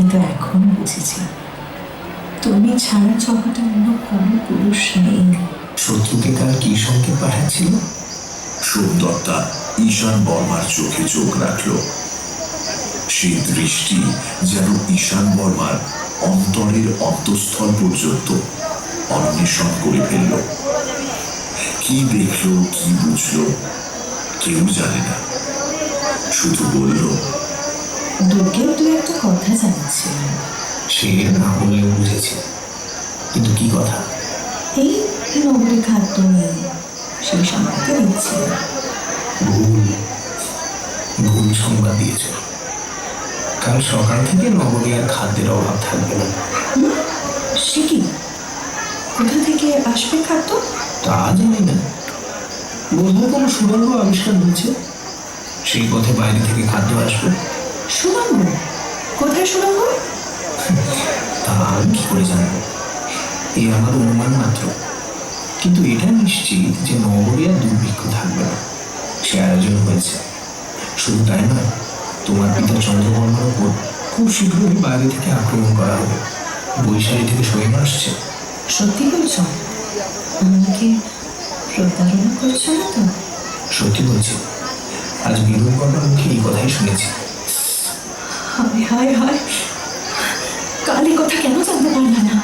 কিন্তু এখন বুঝেছি তুমি ছাড়া জগতে অন্য কোনো পুরুষ নেই। শত্রুকে কাল কি সঙ্গে পাঠাচ্ছিল? সোমদত্তা ঈশান বর্মার চোখে চোখ রাখল। সেই দৃষ্টি যেন ঈশান বর্মার অন্তরের অন্তঃস্থল পর্যন্ত অন্বেষণ করে ফেলল। কি দেখল, কি বুঝলো, কেউ জানে না। শুধু বলল দুর্গের দু একটা কথা জানাচ্ছিল সে না বললেও বুঝেছি। কিন্তু কি কথা? এই নগরে খাদ্য নেই সেই সম্পর্কে দিচ্ছিল ভুল। ভুল সংবাদ দিয়েছ। কাল সকাল থেকে নগরে আর খাদ্যের অভাব থাকবে না। সে কি? কোথা থেকে আসবে খাদ্য? তা জানি না। বোধহয় কোনো সুড়ঙ্গ আবিষ্কার হয়েছে। সেই পথে বাইরে থেকে খাদ্য আসবে। সুরঙ্গ কোথায় সুরঙ্গ তা আমি কি করে জানব? এই আমার অনুমান মাত্র। কিন্তু এটা নিশ্চিত যে নগরে আর দুর্ভিক্ষ থাকবে না। সে আয়োজন হয়েছে। শুধু তাই নয় তোমার পিতা চন্দ্রবর্মার উপর খুব শীঘ্রই বাইরে থেকে আক্রমণ করা হবে। বৈশালী থেকে সৈন্য আসছে। সত্যি বলছ? আমাকে প্রতারণা করছ না তো? সত্যি বলছি। আজ বিরোধ বর্মার মুখে এই কথাই শুনেছি। হায় হায় হায়। কাল কথা কেন জানতে পারলাম না